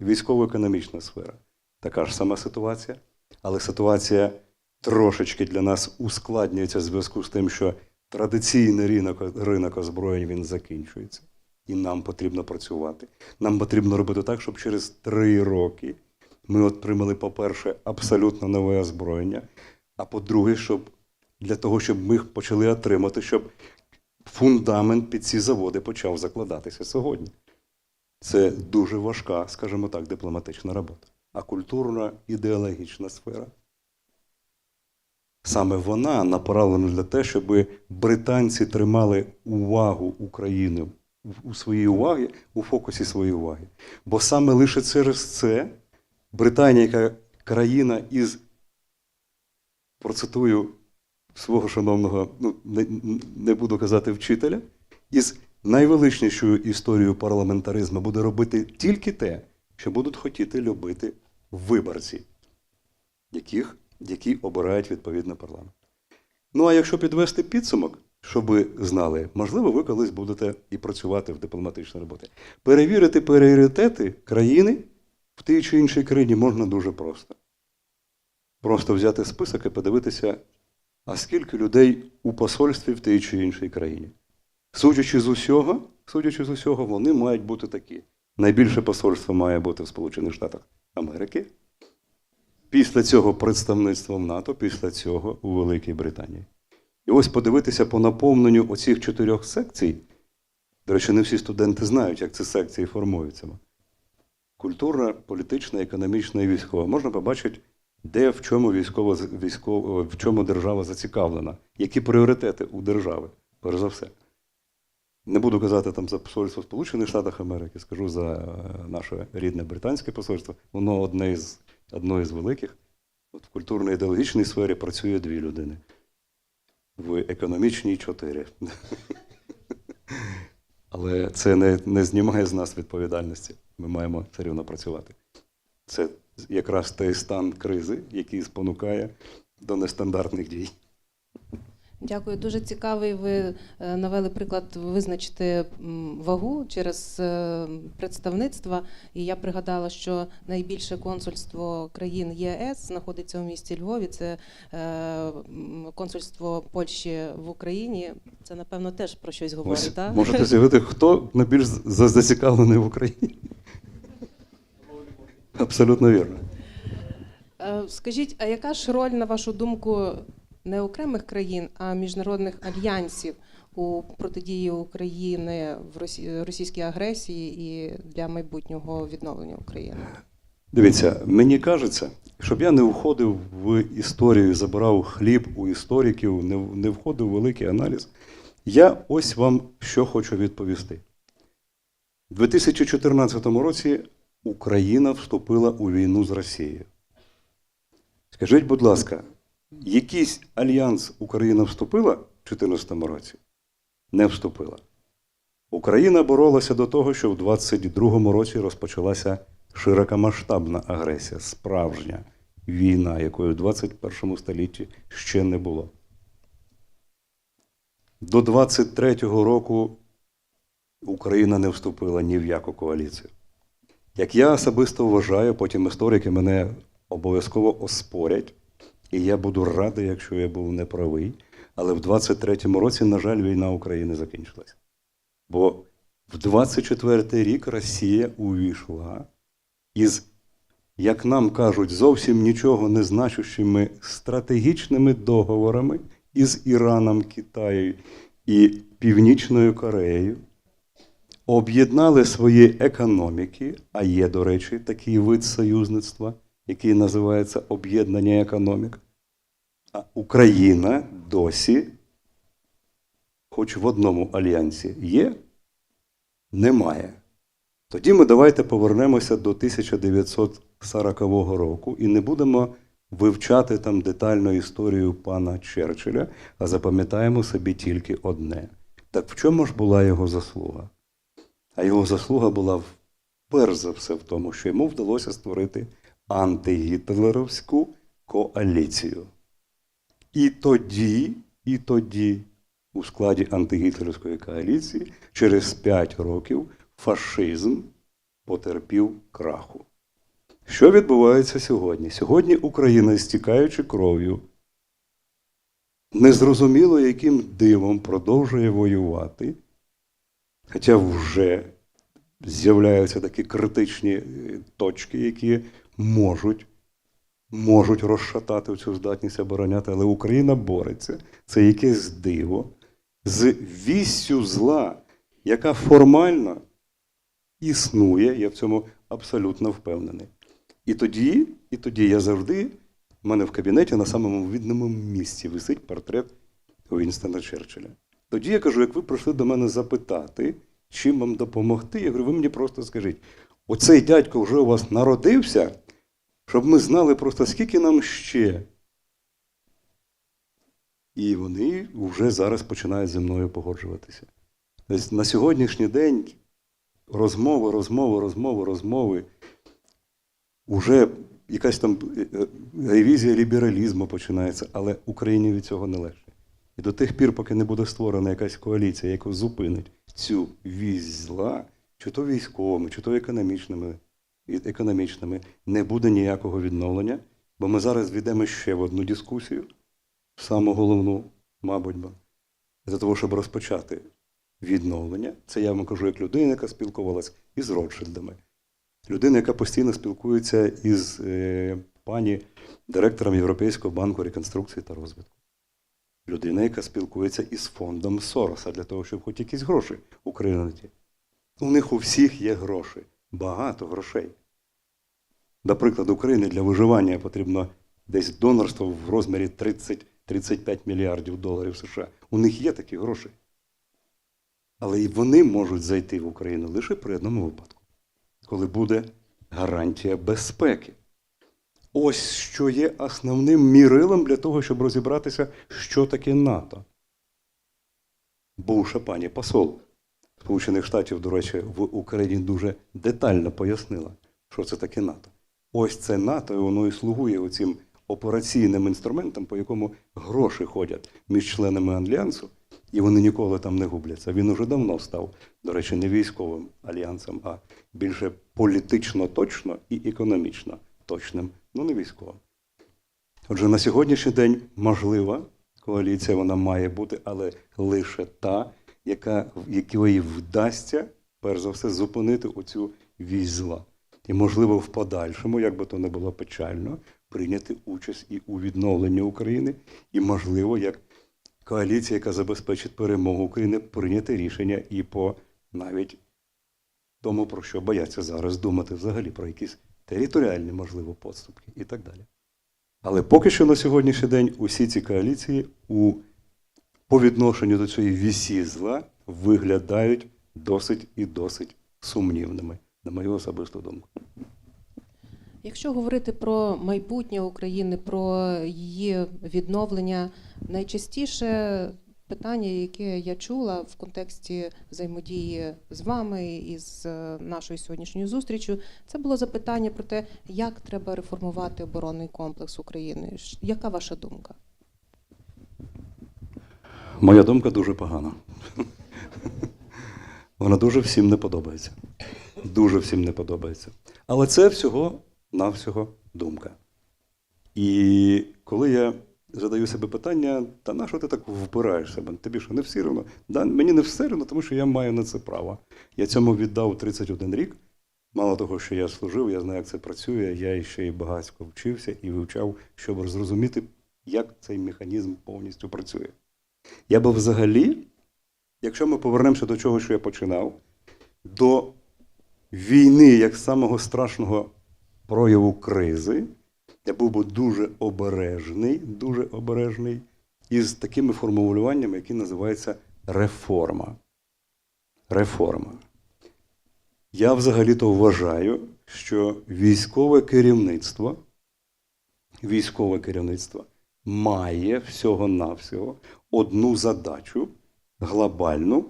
Військово-економічна сфера. Така ж сама ситуація, але ситуація трошечки для нас ускладнюється в зв'язку з тим, що традиційний ринок, ринок озброєнь він закінчується. І нам потрібно працювати. Нам потрібно робити так, щоб через три роки ми отримали, по-перше, абсолютно нове озброєння, а по-друге, щоб для того, щоб ми почали отримати, щоб фундамент під ці заводи почав закладатися сьогодні. Це дуже важка, скажімо так, дипломатична робота. А культурна ідеологічна сфера. Саме вона направлена для те, щоб британці тримали увагу України у своїй увагі, у фокусі своєї уваги. Бо саме лише через це Британія, яка країна із, процитую свого шановного, ну, не, не буду казати вчителя, із найвеличнішою історією парламентаризму буде робити тільки те, що будуть хотіти любити виборці, яких, які обирають відповідно парламент. Ну а якщо підвести підсумок, щоб знали, можливо, ви колись будете і працювати в дипломатичній роботі. Перевірити пріоритети країни в тій чи іншій країні можна дуже просто. Просто взяти список і подивитися, а скільки людей у посольстві в тій чи іншій країні. Судячи з усього, судячи з усього, вони мають бути такі. Найбільше посольство має бути в Сполучених Штатах Америки. Після цього представництво в НАТО, після цього у Великій Британії. І ось подивитися по наповненню оцих чотирьох секцій. До речі, не всі студенти знають, як ці секції формуються. Культурна, політична, економічна і військова. Можна побачити, де в чому військова, військова, в чому держава зацікавлена, які пріоритети у держави, перш за все. Не буду казати там за посольство Сполучених Штатах Америки, скажу за е, наше рідне британське посольство. Воно одне із, одно із великих. От в культурно-ідеологічній сфері працює дві людини. В економічній чотири. Але це не, не знімає з нас відповідальності. Ми маємо все рівно працювати. Це якраз той стан кризи, який спонукає до нестандартних дій. Дякую. Дуже цікавий. Ви е, навели приклад визначити вагу через е, представництва. І я пригадала, що найбільше консульство країн ЄС знаходиться у місті Львові. Це е, консульство Польщі в Україні. Це напевно теж про щось Ось говорить. так? можете з'явити, хто найбільш зацікавлений в Україні. Абсолютно вірно. Скажіть, а яка ж роль, на вашу думку, не окремих країн, а міжнародних альянсів у протидії України в російській агресії і для майбутнього відновлення України? Дивіться, мені кажеться, щоб я не входив в історію, забирав хліб у істориків, не, не входив в великий аналіз, я ось вам що хочу відповісти. У 2014 році Україна вступила у війну з Росією. Скажіть, будь ласка, якийсь альянс Україна вступила в 2014 році? Не вступила. Україна боролася до того, що в 22-му році розпочалася широкомасштабна агресія, справжня війна, якої в 21 столітті ще не було. До 23-го року Україна не вступила ні в яку коаліцію. Як я особисто вважаю, потім історики мене обов'язково оспорять, і я буду радий, якщо я був неправий. Але в 23-му році, на жаль, війна України закінчилася. Бо в 24-й рік Росія увійшла із, як нам кажуть, зовсім нічого не значущими стратегічними договорами із Іраном, Китаєм і Північною Кореєю, об'єднали свої економіки, а є, до речі, такий вид союзництва, який називається об'єднання економік. А Україна досі, хоч в одному альянсі є, немає. Тоді ми давайте повернемося до 1940 року і не будемо вивчати там детально історію пана Черчилля, а запам'ятаємо собі тільки одне. Так в чому ж була його заслуга? А його заслуга була перш за все в тому, що йому вдалося створити антигітлеровську коаліцію. І тоді, і тоді, у складі антигітлерівської коаліції, через 5 років фашизм потерпів краху. Що відбувається сьогодні? Сьогодні Україна, стікаючи кров'ю, незрозуміло яким дивом продовжує воювати, хоча вже з'являються такі критичні е, точки, які можуть, можуть розшатати цю здатність обороняти, але Україна бореться. Це якесь диво з віссю зла, яка формально існує, я в цьому абсолютно впевнений. І тоді, і тоді я завжди, в мене в кабінеті на самому видному місці висить портрет Вінстона Черчилля. Тоді я кажу, як ви прийшли до мене запитати, чим вам допомогти, я говорю, ви мені просто скажіть, оцей дядько вже у вас народився, щоб ми знали просто, скільки нам ще. І вони вже зараз починають зі мною погоджуватися. Тобто на сьогоднішній день розмови, розмови, розмови, розмови. Уже якась там е, е, ревізія лібералізму починається, але Україні від цього не легше. І до тих пір, поки не буде створена якась коаліція, яка зупинить цю вісь зла, чи то військовими, чи то економічними, економічними, не буде ніякого відновлення, бо ми зараз війдемо ще в одну дискусію, саму головну, мабуть, бо, для того, щоб розпочати відновлення. Це я вам кажу як людина, яка спілкувалась із Ротшильдами. Людина, яка постійно спілкується із е, пані директором Європейського банку реконструкції та розвитку. Людина, яка спілкується із фондом Сороса для того, щоб хоч якісь гроші Україна. У них у всіх є гроші, багато грошей. До прикладу, України для виживання потрібно десь донорство в розмірі 30-35 мільярдів доларів США. У них є такі гроші. Але і вони можуть зайти в Україну лише при одному випадку, коли буде гарантія безпеки. Ось що є основним мірилом для того, щоб розібратися, що таке НАТО. Бувша пані посол Сполучених Штатів, до речі, в Україні дуже детально пояснила, що це таке НАТО. Ось це НАТО, і воно і слугує оцим операційним інструментом, по якому гроші ходять між членами альянсу, і вони ніколи там не губляться. Він уже давно став, до речі, не військовим альянсом, а більше політично точно і економічно точним, ну не військовим. Отже, на сьогоднішній день можлива коаліція, вона має бути, але лише та, яка, якої вдасться, перш за все, зупинити оцю вісь зла. І, можливо, в подальшому, як би то не було печально, прийняти участь і у відновленні України, і, можливо, як коаліція, яка забезпечить перемогу України, прийняти рішення і по навіть тому, про що бояться зараз думати взагалі, про якісь територіальні, можливо, подступки і так далі. Але поки що на сьогоднішній день усі ці коаліції у, по відношенню до цієї вісі зла виглядають досить і досить сумнівними, на мою особисту думку. Якщо говорити про майбутнє України, про її відновлення, найчастіше питання, яке я чула в контексті взаємодії з вами і з е, нашою сьогоднішньою зустрічю, це було запитання про те, як треба реформувати оборонний комплекс України. Яка ваша думка? Моя думка дуже погана. Вона дуже всім не подобається. Дуже всім не подобається. Але це всього навсього думка. І коли я задаю себе питання, та на що ти так вбираєш себе? Тобі що не все рівно? Да, мені не все рівно, тому що я маю на це право. Я цьому віддав 31 рік. Мало того, що я служив, я знаю, як це працює. Я ще й багатько вчився і вивчав, щоб зрозуміти, як цей механізм повністю працює. Я би взагалі, якщо ми повернемося до чого, що я починав, до війни як самого страшного прояву кризи, я був би дуже обережний, дуже обережний із такими формулюваннями, які називаються реформа. Реформа. Я взагалі-то вважаю, що військове керівництво, військове керівництво має всього-навсього одну задачу глобальну,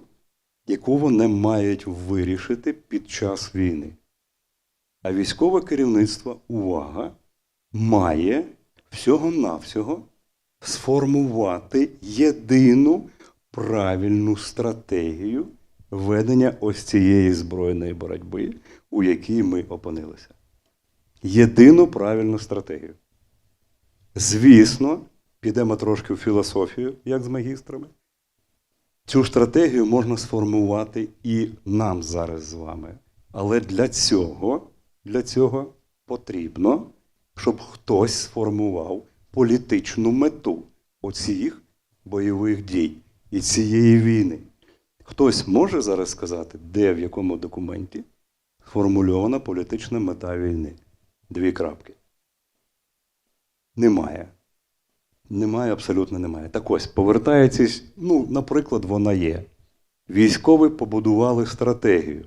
яку вони мають вирішити під час війни. А військове керівництво, увага, має всього-навсього сформувати єдину правильну стратегію ведення ось цієї збройної боротьби, у якій ми опинилися. Єдину правильну стратегію. Звісно, підемо трошки в філософію, як з магістрами. Цю стратегію можна сформувати і нам зараз з вами. Але для цього, для цього потрібно, щоб хтось сформував політичну мету оцих бойових дій і цієї війни. Хтось може зараз сказати, де в якому документі сформульована політична мета війни? Дві крапки. Немає. Немає, абсолютно немає. Так ось, повертаючись, ну, наприклад, вона є. Військові побудували стратегію,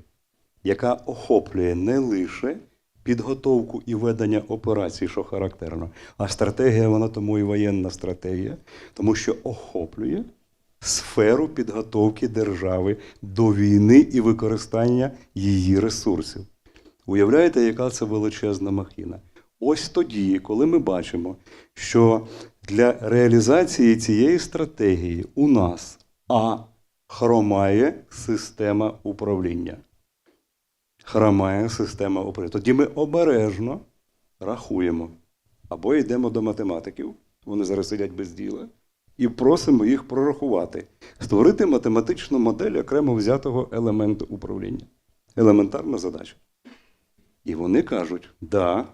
яка охоплює не лише підготовку і ведення операцій, що характерно, а стратегія, вона тому і воєнна стратегія, тому що охоплює сферу підготовки держави до війни і використання її ресурсів. Уявляєте, яка це величезна махіна? Ось тоді, коли ми бачимо, що для реалізації цієї стратегії у нас А хромає система управління. Хромає система управління. Тоді ми обережно рахуємо. Або йдемо до математиків, вони зараз сидять без діла, і просимо їх прорахувати, створити математичну модель окремо взятого елементу управління. Елементарна задача. І вони кажуть, да,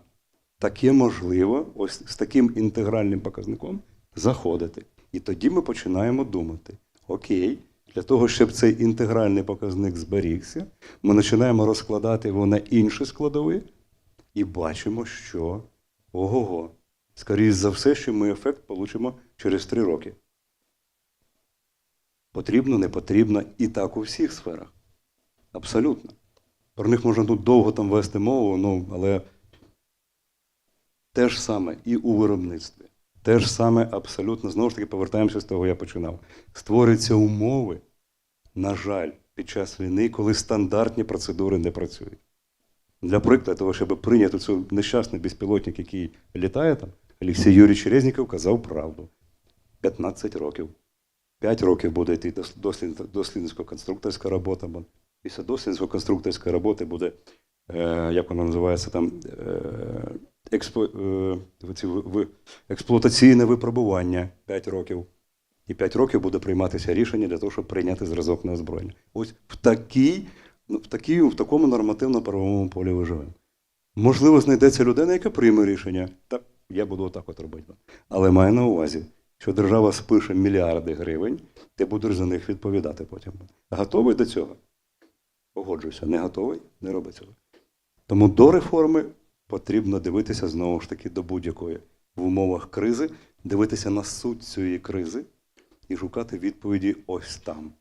таке можливо, ось з таким інтегральним показником заходити. І тоді ми починаємо думати: окей, для того, щоб цей інтегральний показник зберігся, ми починаємо розкладати його на інші складові і бачимо, що ого-го, скоріше за все, що ми ефект получимо через три роки. Потрібно, не потрібно, і так у всіх сферах. Абсолютно. Про них можна тут довго там вести мову, ну, але те ж саме і у виробництві. Те ж саме абсолютно, знову ж таки, повертаємося з того, я починав. Створюються умови, на жаль, під час війни, коли стандартні процедури не працюють. Для прикладу, того, щоб прийняти цей нещасний безпілотник, який літає там, Олексій Юрійович Резніков казав правду. 15 років. 5 років буде йти дослідницько-конструкторська робота. бо Після дослідницько-конструкторської роботи буде, е, як вона називається там, е, експло, е, ви- експлуатаційне випробування 5 років. І 5 років буде прийматися рішення для того, щоб прийняти зразок на озброєння. Ось в такій, ну, в такій, в такому нормативно-правовому полі ви живемо. Можливо, знайдеться людина, яка прийме рішення. Так, я буду отак от робити. Але маю на увазі, що держава спише мільярди гривень, ти будеш за них відповідати потім. Готовий до цього? Погоджуюся. Не готовий? Не роби цього. Тому до реформи потрібно дивитися знову ж таки до будь-якої в умовах кризи, дивитися на суть цієї кризи і шукати відповіді ось там.